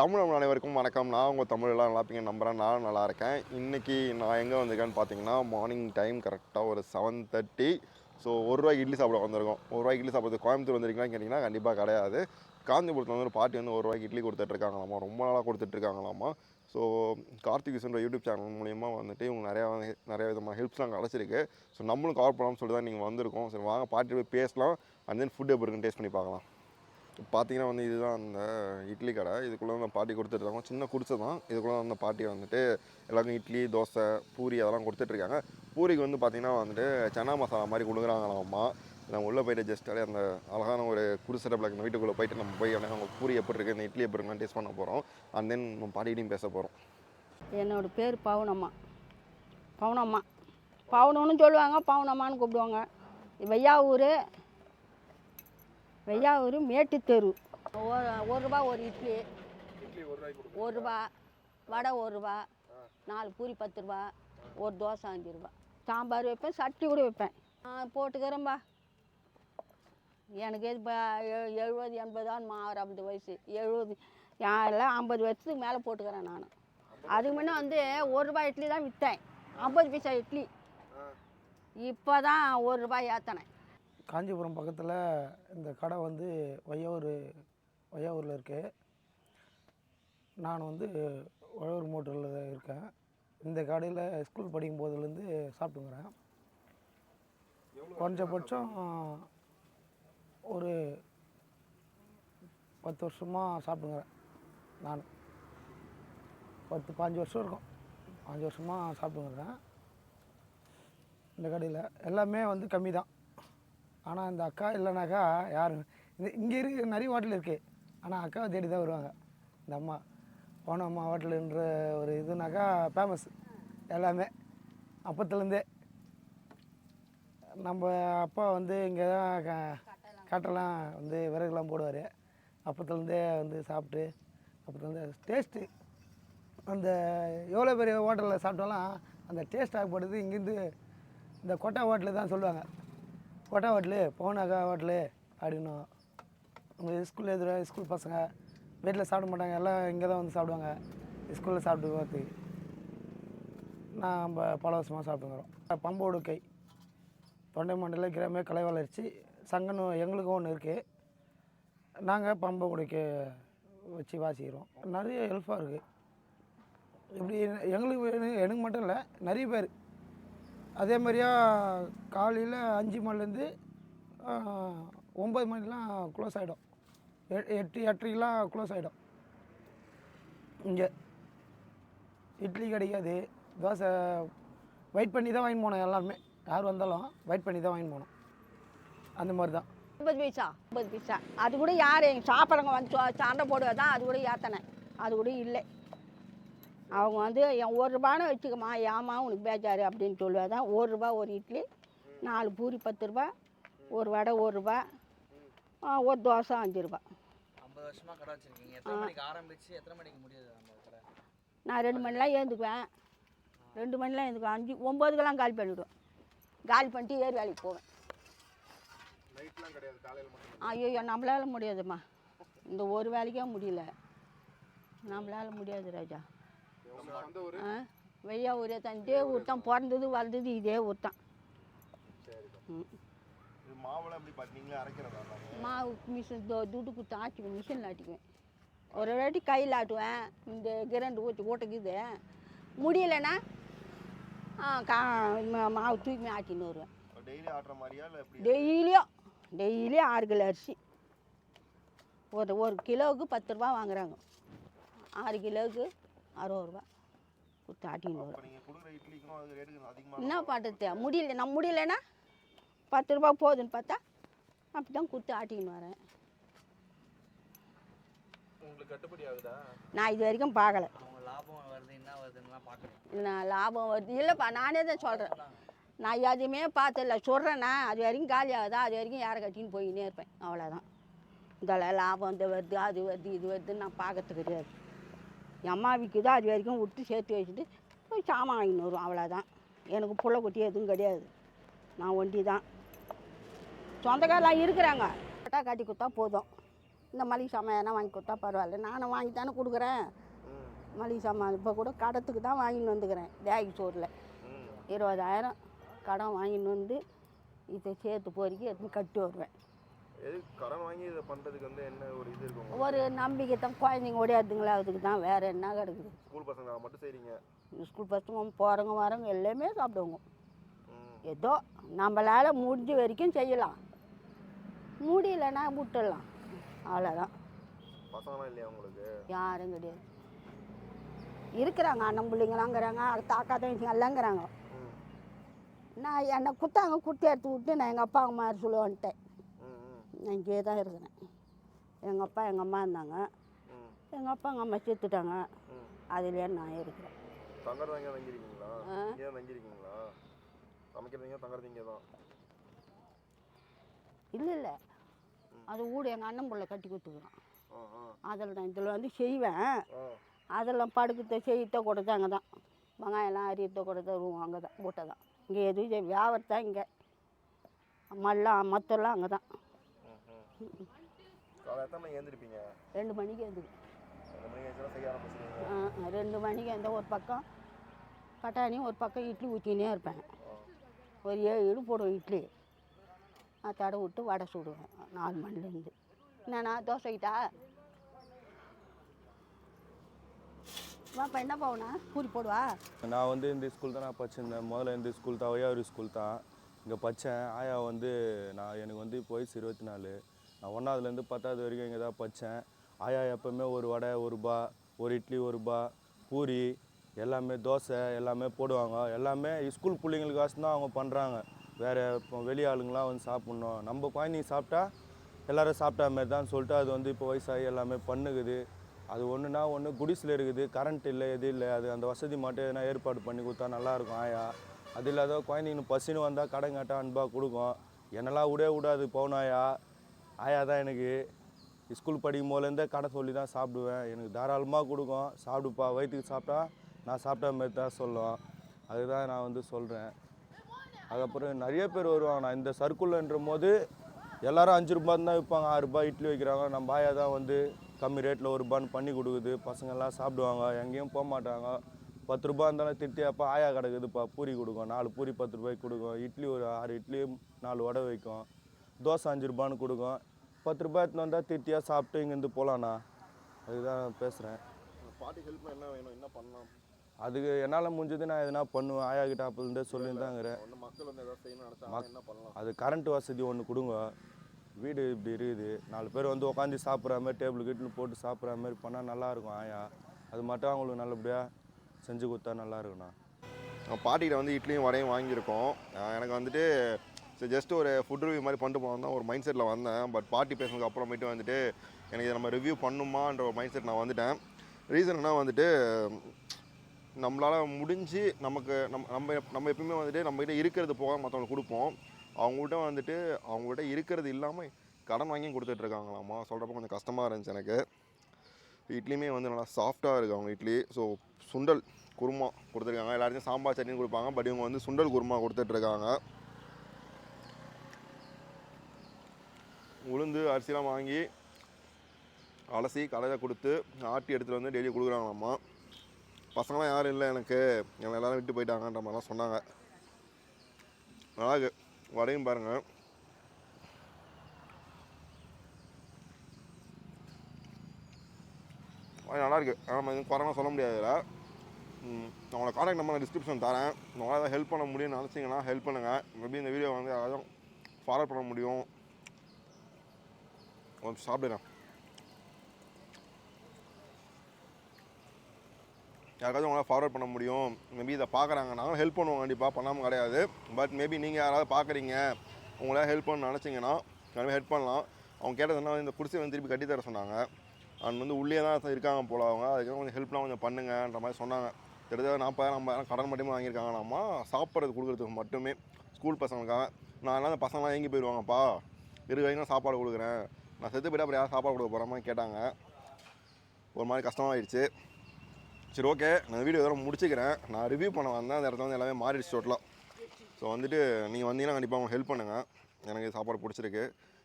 தமிழ் அனைவருக்கும் வணக்கம். நான் உங்கள் தமிழ் எல்லாம் நல்லா இருப்பீங்க நம்புகிறேன் நான் நல்லா இருக்கேன். இன்றைக்கி நான் எங்கே வந்திருக்கேன்னு பார்த்தீங்கன்னா மார்னிங் டைம் கரெக்டாக ஒரு செவன் தேர்ட்டி ஸோ ஒரு ரூபாய்க்கு இட்லி சாப்பிட வந்திருக்கோம். ஒரு ரூபாய்க்கு இட்லி சாப்பிட்றது கோயம்புத்தூர் வந்திருக்கீங்களான்னு கேட்டிங்கன்னா கண்டிப்பாக கிடையாது. காஞ்சிபுரத்தில் வந்து ஒரு பாட்டி வந்து ஒரு ரூபாய்க்கு இட்லி கொடுத்துட்ருக்காங்களாமா ரொம்ப நாளாக கொடுத்துட்ருக்காங்களாமா ஸோ கார்த்திக் விசன்ற யூடியூப் சேனல் மூலியமாக வந்துட்டு இவங்க நிறையா நிறைய விதமான ஹெல்ப்ஸ்லாம் கிடச்சிருக்கு. ஸோ நம்மளும் கவர் பண்ணலாம்னு சொல்லி தான் நீங்கள் வந்திருக்கோம். சரி வாங்க பாட்டி போய் பேசலாம். அண்ட் தென் ஃபுட் எப்படி இருக்குன்னு டேஸ்ட் பண்ணி பார்க்கலாம். பார்த்தீங்கன்னா வந்து இதுதான் அந்த இட்லி கடை. இதுக்குள்ளே வந்து பாட்டி கொடுத்துட்ருக்காங்க. சின்ன குடிசை தான். இதுக்குள்ளே அந்த பாட்டி வந்துட்டு எல்லாருக்கும் இட்லி தோசை பூரி அதெல்லாம் கொடுத்துட்ருக்காங்க. பூரிக்கு வந்து பார்த்திங்கன்னா வந்துட்டு சன்னா மசாலா மாதிரி கொடுக்குறாங்களாம்மா. நம்ம உள்ளே போயிட்டு ஜஸ்ட்டாலே அந்த அழகான ஒரு குடிசை அந்த வீட்டுக்குள்ளே போயிட்டு நம்ம போய் அப்படியே அவங்க பூரி எப்படி இருக்குது இந்த இட்லி எப்படி இருக்குன்னு டேஸ்ட் பண்ண போகிறோம் அண்ட் தென் நம்ம பாட்டிகிட்டையும் பேச போகிறோம் என்னோட பேர் பவுனம்மா. பவுனம்மா. பவுனம்னு சொல்லுவாங்க பவுனம்மான்னு கூப்பிடுவாங்க. வெய்யாவூர் வெய்யாவூர் மேட்டு தெரு. ஒரு ஒரு ரூபா ஒரு இட்லி ஒரு ரூபா வடை ஒரு ரூபா நாலு பூரி பத்து ரூபா ஒரு தோசை அஞ்சு ரூபா. சாம்பார் வைப்பேன் சட்னி கூட வைப்பேன். நான் போட்டுக்கிறேன்பா. எனக்கு இப்போ எழுபது எண்பதான்னு மாறு ஐம்பது வயசு. எழுபது எல்லாம் ஐம்பது வருஷத்துக்கு மேலே போட்டுக்கிறேன் நான். அதுக்கு முன்னே வந்து ஒரு ரூபாய் இட்லி தான் விற்றேன் ஐம்பது பைசா இட்லி. இப்போ தான் ஒரு ரூபாய் ஏற்றினேன் காஞ்சிபுரம் பக்கத்தில் இந்த கடை வந்து வையாவூர் வையாவூரில் இருக்குது நான் வந்து உழவர் மோட்டரில் இருக்கேன். இந்த கடையில் ஸ்கூல் படிக்கும் போதுலேருந்து சாப்பிட்டுங்கிறேன். குறைஞ்சபட்சம் ஒரு பத்து வருஷமாக சாப்பிட்டுங்கிறேன் நான். பத்து பாஞ்சு வருஷம் இருக்கும். பாஞ்சு வருஷமாக சாப்பிட்டுங்கிறேன். இந்த கடையில் எல்லாமே வந்து கம்மி தான் ஆனால் இந்த அக்கா இல்லைனாக்கா யாரும் இந்த இங்கே இருக்கு நிறைய ஹோட்டல் இருக்குது ஆனால் அக்காவை தேடி தான் வருவாங்க. இந்த அம்மா போன அம்மா ஹோட்டலுன்ற ஒரு இதுனாக்கா ஃபேமஸ் எல்லாமே. அப்பத்துலேருந்தே. நம்ம அப்பா வந்து இங்கே தான் க காட்டெல்லாம் வந்து விறகுலாம் போடுவார். அப்பத்துலேருந்தே வந்து சாப்பிட்டு அப்பத்துலேருந்தே டேஸ்ட்டு அந்த எவ்வளோ பெரிய ஹோட்டலில் சாப்பிட்டாலும் அந்த டேஸ்ட் ஆகப்படுது. இங்கேருந்து இந்த கொட்டா ஹோட்டலு தான் சொல்லுவாங்க. போட்டா ஹோட்டலு போனாக்கா ஹோட்டலு அப்படின்னும். உங்கள் ஸ்கூலில் எதிர ஸ்கூல் பசங்க? வீட்டில் சாப்பிட மாட்டாங்க எல்லாம் இங்கே தான் வந்து சாப்பிடுவாங்க. ஸ்கூலில் சாப்பிட்டு பார்த்து நான் நம்ம பல வருஷமாக சாப்பிட்டுங்கிறோம் பம்போடு கை தொண்டை மண்டல கிராம கலை வளர்ச்சி சங்கன்னு எங்களுக்கும் ஒன்று இருக்குது நாங்கள் பம்பை குடிக்க வச்சு வாசிக்கிறோம். நிறைய ஹெல்ப்பாக இருக்குது இப்படி எங்களுக்கு எனக்கு மட்டும் இல்லை நிறைய பேர் அதே மாதிரியா காலையில் அஞ்சு மணிலேருந்து ஒம்பது மணிலாம் க்ளோஸ் ஆகிடும் எட்டு எட்டரைக்கெலாம் க்ளோஸ் ஆகிடும் இங்கே. இட்லி கிடைக்காது. தோசை வெயிட் பண்ணி தான் வாங்கி போனோம் எல்லாருமே. யார் வந்தாலும் வெயிட் பண்ணி தான் வாங்கி போனோம். அந்த மாதிரி தான். ஐம்பது பைசா ஐம்பது பைசா. அது கூட யார் எங்கள் சாப்பிட்றவங்க வந்து சண்டை போடுவா அது கூட ஏற்றினேன் அது கூட இல்லை. அவங்க வந்து என் ஒரு ரூபான்னு வச்சுக்கம்மா ஏமா உனக்கு பேஜாரு? அப்படின்னு சொல்லுவா தான் ஒரு ரூபா ஒரு இட்லி நாலு பூரி பத்து ரூபா ஒரு வடை ஒரு ரூபா ஆ, ஒரு தோசை அஞ்சு ரூபா. ஐம்பது வருஷமா கடை வச்சிருக்கீங்க. எத்தனை மணிக்கு ஆரம்பிச்சு எத்தனை மணிக்கு முடியுது நம்ம கடை? நான் ரெண்டு மணிலாம் ஏந்துக்குவேன். ரெண்டு மணிலாம் ஏந்துக்குவேன். அஞ்சு ஒம்போதுக்கெல்லாம் காலி பண்ணிவிடுவேன் காலி பண்ணிட்டு ஏறி வேலைக்கு போவேன். நைட்லாம் கிடையாது காலையில் மட்டும் ஐயோ நம்மளால முடியாதும்மா. இந்த ஒரு வேலைக்கே முடியல. நம்மளால முடியாது ராஜா. வெய்யா ஊரே தான் இதே ஊர் தான் பிறந்தது வளர்ந்தது இதே ஊர் தான்? மாவு மிஷின் துட்டு கொடுத்து ஆட்டிக்குவேன் மிஷினில் ஆட்டிக்குவேன். ஒரு வாட்டி கையில் ஆட்டுவேன். இந்த கிரண்டு ஊற்றி ஓட்டுக்குது. முடியலைன்னா கா மாவு தூக்கி ஆட்டின்னு வருவேன். டெய்லியும் டெய்லியும் ஆறு கிலோ அரிசி. ஒரு ஒரு கிலோவுக்கு பத்து ரூபா வாங்குறாங்க. ஆறு கிலோவுக்கு அறுபது ரூபா. கொடுத்து ஆட்டின்னு வரும். என்ன பண்ணுறது முடியல நம்ம முடியலன்னா பத்து ரூபா போகுதுன்னு பார்த்தா அப்படி தான் கொடுத்து ஆட்டின்னு வரேன். உங்களுக்கு கட்டுப்படி ஆகுதா? நான் இது வரைக்கும் பார்க்கல. நான் லாபம் வருது இல்லைப்பா நானே தான் சொல்கிறேன் நான் எதுவுமே பார்த்ததில்ல. சொல்கிறேன்னா அது வரைக்கும் காலி ஆகுதா? அது வரைக்கும் யாரை கட்டின்னு போயின்னே இருப்பேன். அவ்வளோதான் இதெல்லாம் லாபம் இந்த வருது அது வருது இது வருதுன்னு நான் பார்க்கறது கிடையாது. என் அம்மா விற்குதோ அது வரைக்கும் விட்டு சேர்த்து வச்சுட்டு போய் சாமான் வாங்கின்னு வரும் அவ்வளோதான் எனக்கு புள்ள குட்டி எதுவும் கிடையாது. நான் ஒண்டி தான் சொந்தக்காரெலாம் இருக்கிறாங்க. கட்டா கட்டி கொடுத்தா போதும். இந்த மளிகை சாமான் எதனா வாங்கி கொடுத்தா பரவாயில்ல. நானும் வாங்கி தானே கொடுக்குறேன். மளிகை சாமான் இப்போ கூட கடத்துக்கு தான் வாங்கின்னு வந்துக்கிறேன். தேகி சோறில். இருபதாயிரம் கடன் வாங்கின்னு வந்து இதை சேர்த்து பொறுக்கி எடுத்து கட்டி வருவேன். எது கடன் வாங்கி இதை பண்ணுறதுக்கு வந்து என்ன ஒரு இது இருக்கும் ஒரு நம்பிக்கை தான். குழந்தைங்க ஓடியாதுங்களா அதுக்கு தான் வேறு என்ன கிடக்குது? ஸ்கூல் பசங்க மட்டும் செய்கிறீங்க ஸ்கூல் பசங்க போகிறவங்க வரவங்க எல்லாமே சாப்பிடுவோங்க. ஏதோ நம்மளால் முடிஞ்ச வரைக்கும் செய்யலாம். முடியலன்னா விட்டுடலாம். அவ்வளோதான் பசங்களாம் இல்லையா உங்களுக்கு? யாரும் கிடையாது. இருக்கிறாங்க அண்ணன் பிள்ளைங்களாங்கிறாங்க தாக்கா தங்கச்சிங்க எல்லாங்கிறாங்க. நான் என்னை குத்தாங்க குத்தி எடுத்து விட்டு நான் எங்கள் அப்பா அம்மா சொல்லுவேன்ட்டேன் நான் இங்கே தான் இருக்கிறேன் எங்கள் அப்பா எங்கள் அம்மா இருந்தாங்க. எங்கள் அப்பா எங்கள் அம்மா செத்துட்டாங்க. அதுலேயே நான் இருக்கிறேன். தங்குறது இங்கே தங்கியிருக்கீங்களா. இங்கே தான் தங்கியிருக்கீங்களா? சமைக்கிறதுங்க தங்குறது இங்கே தான் இல்லை இல்லை. அது வீடு எங்கள் அண்ணன் பிள்ளை கட்டி கொடுத்துக்குறான் அதில் தான் இதில் வந்து செய்வேன். அதெல்லாம் படுக்கத்தை செய்யத்த கொடுத்து அங்கே தான் வெங்காயம்லாம் அரியத்த கொடுத்த ரூம் அங்கே தான் வீட்டை தான் இங்கே எதுவும் வியாபாரம் தான் இங்கே. மல்லாம் மொத்தம்லாம் அங்கே தான் காலை எத்தனை மணிக்கு எழுந்திருப்பீங்க? ரெண்டு மணிக்கு வந்து ரெண்டு மணிக்கு செய்ய ரெண்டு மணிக்கு எந்த ஒரு பக்கம் பட்டாணி ஒரு பக்கம் இட்லி ஊற்றினே இருப்பேன். ஒரு ஏழு இடு போடுவேன் இட்லி. நான் தடை விட்டு வடை சுடுவேன். நாலு மணிலேருந்து. என்னண்ணா தோசைக்கிட்டா வாப்பா என்ன போவனா பூரி போடுவா? நான் வந்து இந்த ஸ்கூல் தான் நான் படிச்சிருந்தேன். முதல்ல இந்த ஸ்கூல் தான் ஒய்யாவூர் ஸ்கூல் தான். இங்கே படித்தேன் ஆயா வந்து நான் எனக்கு வந்து இப்போ வயசு இருபத்தி நாலு. நான் ஒன்றாவதுலேருந்து பத்தாவது வரைக்கும் இங்கே தான் படித்தேன். ஆயா எப்போவுமே ஒரு வடை ஒரு ரூபா ஒரு இட்லி ஒரு ரூபா பூரி எல்லாமே தோசை எல்லாமே போடுவாங்க. எல்லாமே ஸ்கூல் பிள்ளைங்களுக்காசு தான் அவங்க பண்ணுறாங்க வேறு இப்போ வெளி ஆளுங்களாம் வந்து சாப்பிட்ணும். நம்ம குழந்தைங்க சாப்பிட்டா எல்லோரும் சாப்பிட்டா மாதிரி தான் சொல்லிட்டு அது வந்து இப்போ வயசாகி எல்லாமே பண்ணுகுது. அது ஒன்றுனா ஒன்று குடிசில் இருக்குது. கரண்ட் இல்லை எது இல்லை. அது அந்த வசதி மட்டும் எதனா ஏற்பாடு பண்ணி கொடுத்தா நல்லாயிருக்கும் ஆயா. அது இல்லாத குழந்தைங்க பசின்னு வந்தால் கடன் கேட்டால் அன்பாக கொடுக்கும். என்னெல்லாம் விடவே விடாது போனாயா ஆயா தான் எனக்கு. ஸ்கூல் படிக்கும் போதுலேருந்தே கடை சொல்லி தான் சாப்பிடுவேன். எனக்கு தாராளமாக கொடுக்கும். சாப்பிடுப்பா. வயிற்றுக்கு சாப்பிட்டா நான் சாப்பிட்ட மாதிரி தான் சொல்லும். அதுதான் நான் வந்து சொல்கிறேன் அதுக்கப்புறம் நிறைய பேர் வருவாங்க. நான் இந்த சர்க்கிள்ன்ற போது எல்லோரும் அஞ்சு ரூபா தான் விற்பாங்க. ஆறு ரூபாய் இட்லி வைக்கிறாங்க. நம்ம ஆயா தான் வந்து கம்மி ரேட்டில் ஒரு ரூபான்னு பண்ணி கொடுக்குது. பசங்கள்லாம் சாப்பிடுவாங்க. எங்கேயும் போக மாட்டாங்க. பத்து ரூபா இருந்தாலும் திட்டி அப்போ ஆயா கிடக்குதுப்பா பூரி கொடுக்கும். நாலு பூரி பத்து ரூபாய்க்கு கொடுக்கும். இட்லி ஒரு ஆறு இட்லி நாலு வடை வைக்கும். தோசை அஞ்சு ரூபான்னு கொடுக்கும். பத்து ரூபாய் எடுத்துன்னு வந்தால் திட்டியாக சாப்பிட்டு இங்கேருந்து போகலாண்ணா அதுதான் பேசுகிறேன் பாட்டி ஹெல்ப் என்ன வேணும்? என்ன பண்ணலாம்? அதுக்கு என்னால் முடிஞ்சது நான் எதனா பண்ணுவேன். ஆயா கிட்ட அப்போலேருந்தே சொல்லியிருந்தாங்கிறேன் மக்கள் வந்து ஏதாவது செய்யணும்னு நினச்சாங்க என்ன பண்ணலாம்? அது கரண்ட் வசதி ஒன்று கொடுங்க. வீடு இப்படி இருக்குது. நாலு பேர் வந்து உட்காந்து சாப்பிட்ற மாதிரி டேபிள் கிட்டுன்னு போட்டு சாப்பிட்ற மாதிரி பண்ணால் நல்லாயிருக்கும் ஆயா. அது மட்டும் அவங்களுக்கு நல்லபடியாக செஞ்சு கொடுத்தா நல்லா இருக்குண்ணா நான் பாட்டிகிட்ட வந்து இட்லியும் வடையும் வாங்கியிருக்கோம். எனக்கு வந்துட்டு சரி ஜஸ்ட் ஒரு ஃபுட் ரிவ்யூ மாதிரி பண்ணிட்டு போகலாம் தான் ஒரு மைண்ட் செட்டில் வந்தேன். பட் பார்ட்டி பேசுனதுக்கு அப்புறமேட்டு வந்துட்டு எனக்கு இதை நம்ம ரிவ்யூ பண்ணுமான்ற ஒரு மைண்ட் செட் நான் வந்துட்டேன். ரீசன் என்ன வந்துட்டு நம்மளால் முடிஞ்சு நமக்கு நம்ம நம்ம நம்ம எப்பயுமே வந்துட்டு நம்மகிட்ட இருக்கிறது போக மற்றவங்களுக்கு கொடுப்போம். அவங்கள்ட்ட வந்துட்டு அவங்கள்ட்ட இருக்கிறது இல்லாமல் கடன் வாங்கி கொடுத்துட்ருக்காங்களாம்மா சொல்கிறப்ப கொஞ்சம் கஷ்டமாக இருந்துச்சு எனக்கு. இட்லியுமே வந்து நல்லா சாஃப்டாக இருக்குது அவங்க இட்லி. ஸோ சுண்டல் குருமா கொடுத்துருக்காங்க. எல்லாருக்கும் சாம்பார் சட்னி கொடுப்பாங்க. பட் இவங்க வந்து சுண்டல் குருமா கொடுத்துட்ருக்காங்க உளுந்து அரிசிலாம் வாங்கி அலசி கடையில் கொடுத்து ஆட்டி எடுத்துகிட்டு வந்து டெய்லி கொடுக்குறாங்களாம்மா. பசங்களாம் யாரும் இல்லை எனக்கு. என்னை எல்லாரும் விட்டு போயிட்டாங்கன்ற மாதிரிலாம் சொன்னாங்க. நல்லா வடையும் பாருங்கள் நல்லாயிருக்கு நல்லா இருக்கு. நம்ம எதுவும் குறைலாம் சொல்ல முடியாது இல்லை ம், அவங்களோட காண்டாக்ட் நம்பர் டிஸ்கிரிப்ஷன் தரேன். உங்களால் ஏதாவது ஹெல்ப் பண்ண முடியும்னு நினச்சிங்கன்னா ஹெல்ப் பண்ணுங்கள் மேபி இந்த வீடியோ வந்து யாராவது ஃபார்வர்ட் பண்ண முடியும். கொஞ்சம் சாப்பிடுறேன் யாருக்காச்சும் உங்களால் ஃபார்வர்ட் பண்ண முடியும். மேபி இதை பார்க்குறாங்க. நாங்களும் ஹெல்ப் பண்ணுவோம் கண்டிப்பாக பண்ணாமல் கிடையாது. பட் மேபி நீங்கள் யாராவது பார்க்குறீங்க. உங்களால் ஹெல்ப் பண்ண நினச்சிங்கன்னா கண்டிப்பாக ஹெல்ப் பண்ணலாம். அவங்க கேட்டது என்ன இந்த குடிசை வந்து திருப்பி கட்டித்தர சொன்னாங்க. அண்ட் வந்து உள்ளே தான் இருக்காங்க போல அவங்க. அதுக்கு கொஞ்சம் ஹெல்ப்லாம் கொஞ்சம் பண்ணுங்கன்ற மாதிரி சொன்னாங்க. கிட்டத்தட்ட நாற்பதாயிரம் ஐம்பதாயிரம் கடன் மட்டுமே வாங்கியிருக்காங்களாமா? சாப்பிட்றது கொடுக்குறதுக்கு மட்டுமே. ஸ்கூல் பசங்களுக்காக. நான் எல்லாம் அந்த பசங்களாம் எங்கே போயிடுவாங்கப்பா இரு வரைக்கும் சாப்பாடு கொடுக்குறேன். நான் செத்து போய்ட்டு அப்புறம் யாரும் சாப்பாடு கொடுக்க போகிற கேட்டாங்க. ஒரு மாதிரி கஷ்டமாகிடுச்சு சரி ஓகே நான் வீடியோ இதோட முடிச்சுக்கிறேன். நான் ரிவ்யூ பண்ண வந்தேன். அந்த இடத்துல வந்து எல்லாமே மாறிடுச்சு டோட்டலாக ஸோ வந்துட்டு நீங்கள் வந்தீங்கன்னா கண்டிப்பாக உங்களுக்கு ஹெல்ப் பண்ணுங்கள் எனக்கு சாப்பாடு பிடிச்சிருக்கு.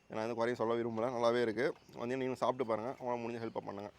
நான் வந்து குறையும் சொல்ல விரும்பல. நல்லாவே இருக்குது வந்தீங்கன்னா நீங்களும் சாப்பிட்டு பாருங்கள் உங்களால் முடிஞ்ச ஹெல்ப்பை பண்ணுங்கள்